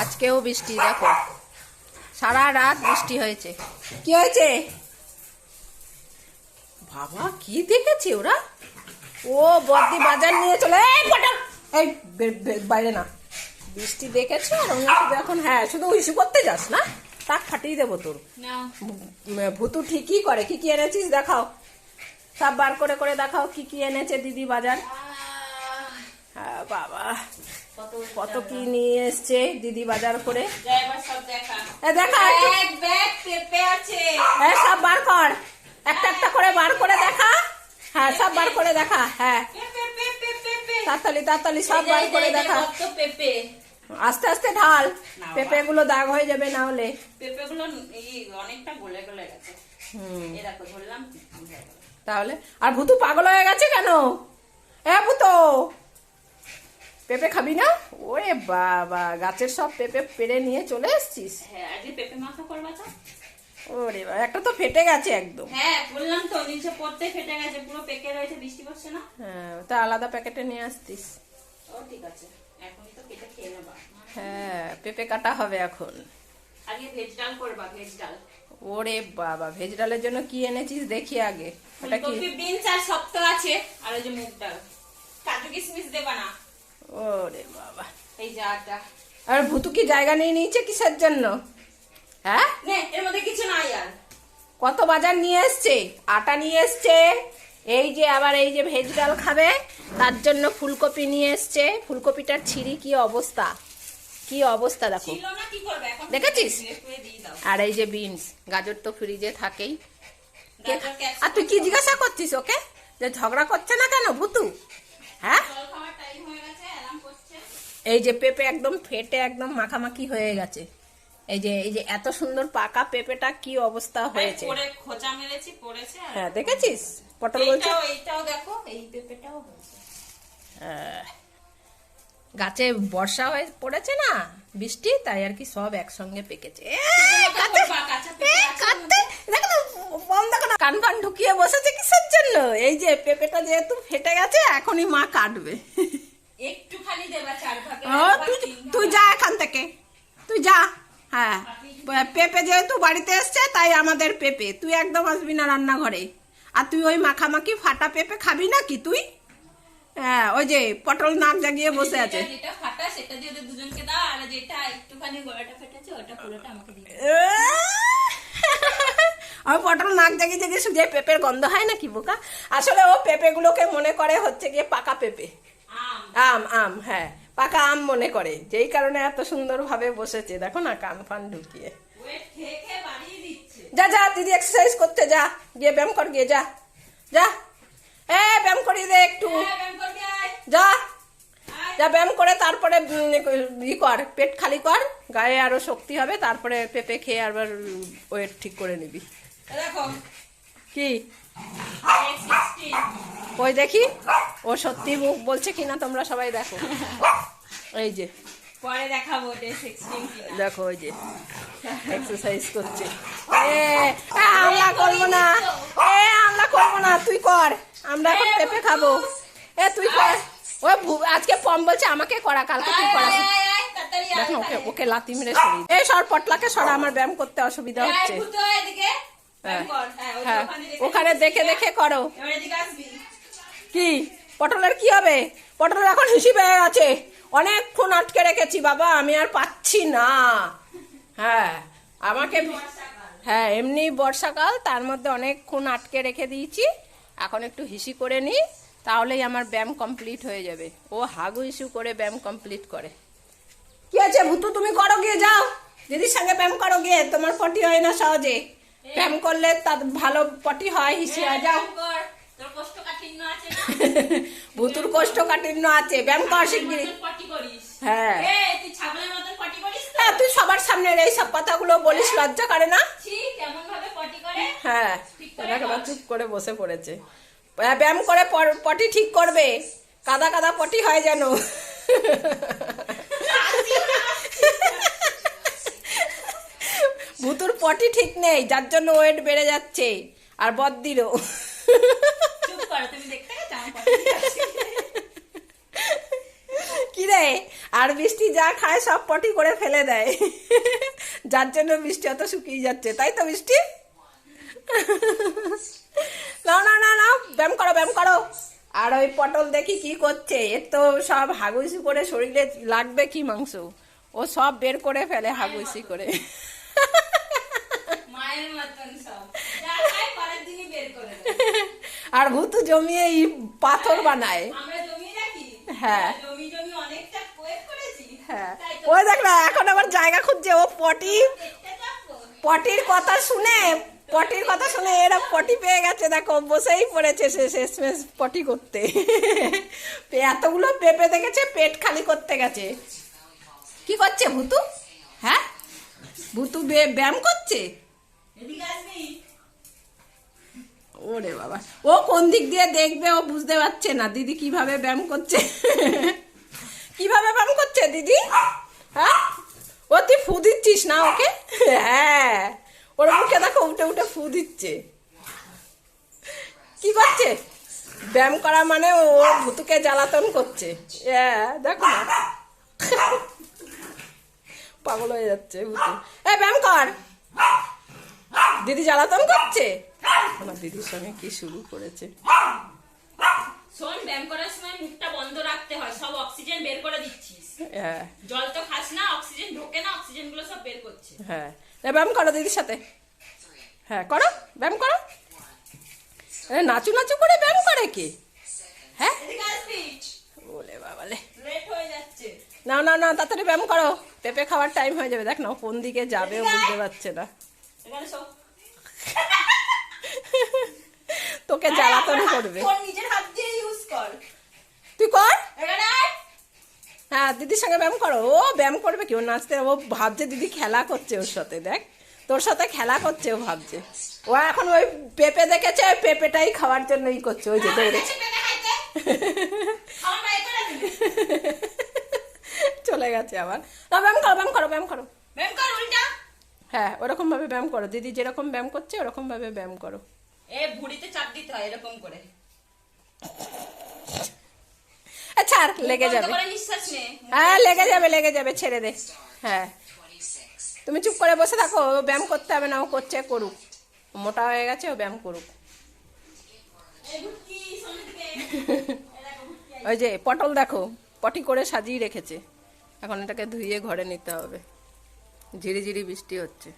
আজকেও বৃষ্টি দেখো। সারা রাত বৃষ্টি হয়েছে। কি হয়েছে? বাবা কি দেখেছে ওরা? ও বদ্দি বাজার নিয়ে চলে এই পটল! এই বাইরে না। বৃষ্টি দেখেছ? আর অন্য শুধু এখন হ্যাঁ শুধু ইস্যু করতে যাস না? তাক ফাটিয়ে দেবো তোর। ভুতু ঠিকই করে। কি কি এনেছিস দেখাও। সব বার করে করে দেখাও কি কি এনেছে দিদি বাজার। হ্যাঁ বাবা। কত কি নিয়ে এসছে দিদি বাজার করে। দেখা। হ্যাঁ সব বার কর। একটা একটা করে বার করে দেখা। হ্যাঁ সব বার করে দেখা। হ্যাঁ। তাড়াতাড়ি তাড়াতাড়ি সব বার করে দেখা। আস্তে আস্তে ঢাল। পেঁপে গুলো দাগ হয়ে যাবে না হলে। পেঁপে গুলো অনেকটা গলে গলে গেছে। তাহলে আর ভুতু পাগল হয়ে গেছে কেন? এ ভুতো! পেঁপে খাবি না? ওরে বাবা গাছের সব পেঁপে পেরে নিয়ে চলে এসছিস? হ্যাঁ আজকে পেঁপে মাখা করবা তো? ওরে বাবা একটা তো ফেটে গেছে একদম। হ্যাঁ বললাম তো নিচে পড়তে ফেটে গেছে পুরো পেকে রয়েছে বৃষ্টি পড়ছে না? হ্যাঁ তা আলাদা প্যাকেটে নিয়ে আসতিস। ও ঠিক আছে। এখনই তো কেটে খেয়ে নেবা। হ্যাঁ পেঁপে কাটা হবে এখন। আগে ভেজ ডাল করবা ভেজ ডাল? ওরে বাবা ভেজ ডালের জন্য কি এনেছিস দেখি আগে। ওটা কি? বিনস আর শক্ত আছে আর ওই যে মুগ ডাল। কাজু কিশমিশ দেবা না? ওরে বাবা। এই যে আটা আর ভুতু কি জায়গা নিয়ে নিয়েছে কিসের জন্য? হ্যাঁ? নে এর মধ্যে কিছু নাই আর। কত বাজার নিয়ে এসছে? আটা নিয়ে এসছে। এই যে আবার এই যে ভেজ ডাল খাবে তার জন্য ফুলকপি নিয়ে এসছে। ফুলকপিটার ছিঁড়ি কি অবস্থা? কি অবস্থা দেখো। দেখেছিস? আর এই যে বিনস গাজর তো ফ্রিজে থাকেই। আর তুই কি জিজ্ঞাসা করছিস ওকে? যে ঝগড়া করছে না কেন ভুতু? হ্যাঁ? এই যে পেঁপে একদম ফেটে একদম মাখামাখি হয়ে গেছে। এই যে এই যে এত সুন্দর পাকা পেঁপেটা কি অবস্থা হয়েছে। পরে খোঁচা মেরেছি পড়েছে হ্যাঁ দেখেছিস? পটল বলছে। এইটাও দেখো এই পেঁপেটাও হয়েছে গাছে বর্ষা হয়ে পড়েছে না? বৃষ্টি তাই আর কি সব একসঙ্গে পেকেছে। কান ফান ঢুকিয়ে বসেছে কিসের জন্য? এই যে পেঁপেটা যেহেতু ফেটে গেছে এখনই মা কাটবে। একটুখানি দেবা চার ভাগে ও তুই তুই যা এখান থেকে। তুই যা। হ্যাঁ। পেঁপে যেহেতু বাড়িতে এসছে তাই আমাদের পেঁপে। তুই একদম আসবি না রান্নাঘরে। আর তুই ওই মাখামাখি ফাটা পেঁপে খাবি না কি তুই? হ্যাঁ ওই যে পটল নাক জাগিয়ে বসে আছে। আমি পটল নাক জাগিয়ে জাগিয়ে শুধু পেঁপের গন্ধ হয় না কি বোকা? আসলে ও পেঁপেগুলোকে মনে করে হচ্ছে গিয়ে পাকা পেঁপে। আম আম হ্যাঁ। পাকা আম মনে করে। যেই কারণে এত সুন্দরভাবে বসেছে। দেখো না কান ফান ঢুকিয়ে। যা যা দিদি এক্সারসাইজ করতে যা। গিয়ে ব্যায়াম কর গিয়ে যা। যা। এ ব্যায়াম করিয়ে দে একটু। হ্যাঁ, যা। যা ব্যায়াম করে তারপরে ই কর পেট খালি কর। গায়ে আরও শক্তি হবে। তারপরে পেঁপে খেয়ে আবার ওয়েট ঠিক করে নিবি। দেখো। কি? এই 16 ওই দেখি ও সত্যি মুখ বলছে কিনা তোমরা সবাই দেখো। এই যে পরে দেখাবো ডে 16 কিনা। দেখো ওই যে এক্সারসাইজ করছে। এ এ, আমরা করব না। এ আমরা করব না তুই কর। আমরা এখন পেঁপে খাব। এ তুই কর। ও আজকে পম বলছে আমাকে করা কালকে তুই করা দেখ ওকে ওকে লাতি মেরে সরিয়ে এই সর পটলাকে সরা আমার ব্যায়াম করতে অসুবিধা হচ্ছে। হ্যাঁ। হ্যাঁ, হ্যাঁ। ওখানে দেখে দেখে করো। কি? পটলের কি হবে? পটল এখন হিসি পেয়ে গেছে। অনেকক্ষণ আটকে রেখেছি বাবা আমি আর পাচ্ছি না। হ্যাঁ আমাকে হ্যাঁ এমনি বর্ষাকাল তার মধ্যে অনেকক্ষণ আটকে রেখে দিয়েছি। এখন একটু হিসি করে নিই তাহলেই আমার ব্যায়াম কমপ্লিট হয়ে যাবে। ও হাগু ইস্যু করে ব্যায়াম কমপ্লিট করে। কি আছে ভুতু তুমি করো গিয়ে যাও। দিদির সঙ্গে ব্যায়াম করো গিয়ে তোমার পটি হয় না সহজে। ব্যায়াম করলে তার ভালো পটি হয় হিসি হয় যাও ব্যায়াম কর, তোর কোষ্ঠকাঠিন্য আছে না? ভুতুর কোষ্ঠকাঠিন্য আছে ব্যায়াম কর শিগগিরি। হ্যাঁ? হ্যাঁ তুই সবার সামনে এই সব কথাগুলো বলিস লজ্জা করে না? হ্যাঁ এবার চুপ করে বসে পড়েছে। হ্যাঁ, ব্যায়াম করে পর- পটি ঠিক করবে। কাদা কাদা পটি হয় যেন। ভুতুর পটি ঠিক নেই যার জন্য ওয়েট বেড়ে যাচ্ছে। আর বদ্দিরও। কর, আর বৃষ্টি যা খায় সব পটি করে ফেলে দেয়। যার জন্য বৃষ্টি অত শুকিয়ে যাচ্ছে তাই তো বৃষ্টি? না না না না ব্যায়াম করো ব্যায়াম করো। আর ওই পটল দেখি কি করছে এর তো সব হাগুইসি করে শরীরে লাগবে কি মাংস? ও সব বের করে ফেলে হাগুইসি করে। মায়ের মতন সব। পরের দিনই বের করে আর ভূতু জমিয়ে এই পাথর বানায়। আমরা জমি রাখি? হ্যাঁ। জমি জমি অনেকটা প্রয়োগ করেছি। হ্যাঁ। ওই দেখ না এখন আবার জায়গা খুঁজছে ও পটি পটির কথা শুনে পটির কথা শুনে এরা পটি পেয়ে গেছে দেখো বসেই পড়েছে সে শেষমেশ পটি করতে। এতগুলো পেঁপে দেখেছে পেট খালি করতে গেছে। কি করছে ভুতু? হ্যাঁ? ভুতু বে- ব্যায়াম করছে? ওরে বাবা। ও কোন দিক দিয়ে দেখবে ও বুঝতে পারছে না। দিদি কীভাবে ব্যায়াম করছে? কীভাবে ব্যায়াম করছে দিদি? হ্যাঁ? ও তুই ফু দিচ্ছিস না ওকে? হ্যাঁ। ওর মুখে দেখো উঠে উঠে ফু দিচ্ছে। কি করছে? ব্যায়াম করা মানে ও ভুতুকে জ্বালাতন করছে। হ্যাঁ দেখো না। পাগল হয়ে যাচ্ছে ভুতু। এ ব্যায়াম কর। দিদি জ্বালাতন করছে? আমার দিদির সঙ্গে কি শুরু করেছে? শোন ব্যায়াম করার সময় মুখটা বন্ধ রাখতে হয় সব অক্সিজেন বের করে দিচ্ছিস। হ্যাঁ। জল তো খাস না অক্সিজেন ঢোকে না অক্সিজেনগুলো সব বের করছে। হ্যাঁ। ব্যায়াম করো দিদির সাথে। হ্যাঁ করো ব্যায়াম করো। নাচু নাচু করে ব্যায়াম করে কি? হ্যাঁ? বলে বাবালে। হয়ে যাচ্ছে। না না না তাড়াতাড়ি ব্যায়াম করো। পেঁপে খাওয়ার টাইম হয়ে যাবে। দেখ না কোন দিকে যাবে বুঝতে পারছে না। এখানে সব তোকে জ্বালাতন করবে। নিজের হাত দিয়ে ইউজ কর। তুই কর। এখানে হ্যাঁ দিদির সঙ্গে ব্যায়াম করো। ও ব্যায়াম করবে কি? ও নাচতে ও ভাবছে দিদি খেলা করছে ওর সাথে দেখ। তোর সাথে খেলা করছে ও ভাবছে। ও এখন ওই পেঁপে দেখেছে ওই পেঁপেটাই খাওয়ার জন্য ই করছে ওই যে দৌড়েছে। চলে গেছে আবার। না ব্যায়াম করো ব্যায়াম করো ব্যায়াম করো। ব্যায়াম কর উল্টা। হ্যাঁ ওরকম ভাবে ব্যায়াম করো। দিদি যেরকম ব্যায়াম করছে ওরকম ভাবে ব্যায়াম করো। এ ভুড়িতে চাপ দিতে হয় এরকম করে। আচ্ছা আর লেগে যাবে। হ্যাঁ লেগে যাবে লেগে যাবে ছেড়ে দে। হ্যাঁ। তুমি চুপ করে বসে থাকো ও ব্যায়াম করতে হবে না ও করছে করুক। মোটা হয়ে গেছে ও ব্যায়াম করুক। ওই যে পটল দেখো পটি করে সাজিয়ে রেখেছে। এখন এটাকে ধুয়ে ঘরে নিতে হবে। ঝিরিঝিরি বৃষ্টি হচ্ছে।